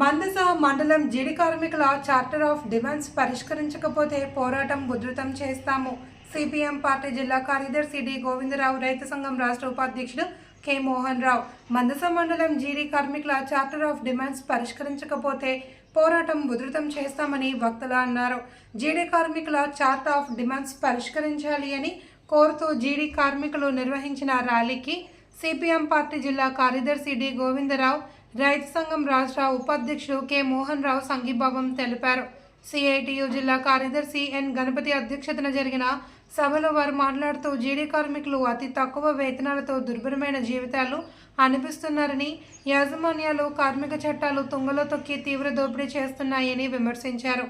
మందస మండలం జీడి కార్మికుల చార్టర్ ఆఫ్ డిమాండ్స్ పరిష్కరించకపోతే పోరాటం ఉధృతం చేస్తాము. సిపిఎం పార్టీ జిల్లా కార్యదర్శి డి గోవిందరావు రైతు సంఘం రాష్ట్ర ఉపాధ్యక్షుడు కె మోహన్ రావు మందస మండలం జీడీ కార్మికుల చార్టర్ ఆఫ్ డిమాండ్స్ పరిష్కరించకపోతే పోరాటం ఉధృతం చేస్తామని వక్తలు అన్నారు. జీడీ కార్మికుల చార్టర్ ఆఫ్ డిమాండ్స్ పరిష్కరించాలి అని కోరుతూ జీడీ కార్మికులు నిర్వహించిన ర్యాలీకి సిపిఎం పార్టీ జిల్లా కార్యదర్శి డి గోవిందరావు రైతు సంఘం రాష్ట్ర ఉపాధ్యక్షుడు కె. మోహన్ రావు సంఘీభావం తెలిపారు. సిఐటియు జిల్లా కార్యదర్శి ఎన్. గణపతి అధ్యక్షతన జరిగిన సభలో వారు మాట్లాడుతూ జీడీ కార్మికులు అతి తక్కువ వేతనాలతో దుర్భరమైన జీవితాలు అనిపిస్తున్నారని యాజమాన్యాలు కార్మిక చట్టాలు తుంగలో తొక్కి తీవ్ర దోపిడీ చేస్తున్నాయని విమర్శించారు.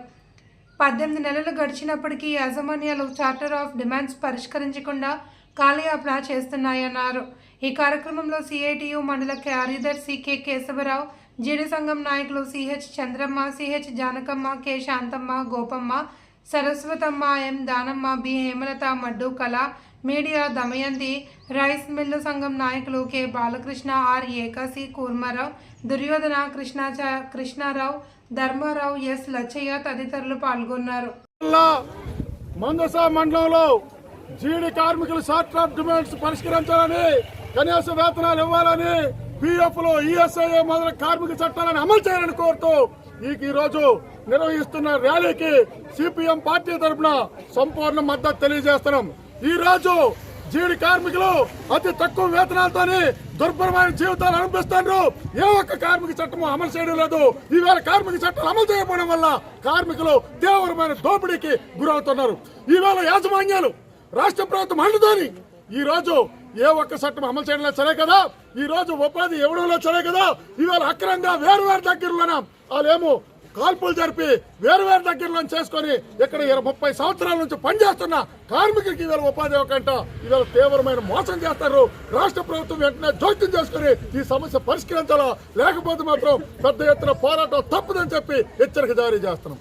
పద్దెనిమిది నెలలు గడిచినప్పటికీ యాజమాన్యాలు చార్టర్ ఆఫ్ డిమాండ్స్ పరిష్కరించకుండా కాలయాపన చేస్తున్నాయన్నారు. ఈ కార్యక్రమంలో సిఐటియు మండల కార్యదర్శి కె కేశవరావు జీడి సంఘం నాయకులు CH Chandramma CH Janakamma K Santhamma Gopamma Saraswathamma M Danamma B Hemalatha Maddu Kala media Damayanthi rice mill సంఘం నాయకులు కె బాలకృష్ణ ఆర్ ఏకాసి కూర్మారావు దుర్యోధన కృష్ణాచ కృష్ణారావు ధర్మారావు ఎస్ లచ్చయ్య తదితరులు పాల్గొన్నారు. మండలంలో జీడి కార్మికుల షార్ట్ ఆఫ్ డిమాండ్స్ పరిష్కరించాలని కనీస వేతనాలు ఇవ్వాలని పిఎఫ్లో ఈఎస్ఐ మొదలైన కార్మిక చట్టాలను అమలు చేయాలని కోరుతూ ఈ రోజు నిర్వహిస్తున్న ర్యాలీకి సిపిఎం పార్టీ తరఫున సంపూర్ణ మద్దతు తెలియజేస్తున్నాం. ఈ రోజు జీడి కార్మికులు అతి తక్కువ వేతనాలతోని దుర్భరమైన జీవితాలు అనుభవిస్తున్నారు ఏ ఒక్క కార్మిక చట్టము అమలు చేయడం లేదు. ఈవేళ కార్మిక చట్టాలు అమలు చేయకపోవడం వల్ల కార్మికులు తీవ్రమైన దోపిడీకి గురవుతున్నారు. ఈవేళ యాజమాన్యాలు రాష్ట్ర ప్రభుత్వం అండుతోని ఈ రోజు ఏ ఒక్క చట్టం అమలు చేయడంలో సరే కదా? ఈ రోజు ఉపాధి ఇవ్వడంలో సరే కదా? ఇవాళ అక్రమంగా వేరు వేరు దగ్గరలోన వాళ్ళేమో కాల్పులు జరిపి వేరు వేరు దగ్గరలో చేసుకొని ఇక్కడ ముప్పై సంవత్సరాల నుంచి పనిచేస్తున్న కార్మికులకి ఇవాళ ఉపాధి ఇవ్వకంట. ఇవాళ తీవ్రమైన మోసం చేస్తారు. రాష్ట్ర ప్రభుత్వం వెంటనే జోక్యం చేసుకుని ఈ సమస్య పరిష్కరించాలా? లేకపోతే మాత్రం పెద్ద ఎత్తున పోరాటం తప్పదని చెప్పి హెచ్చరిక జారీ చేస్తున్నాం.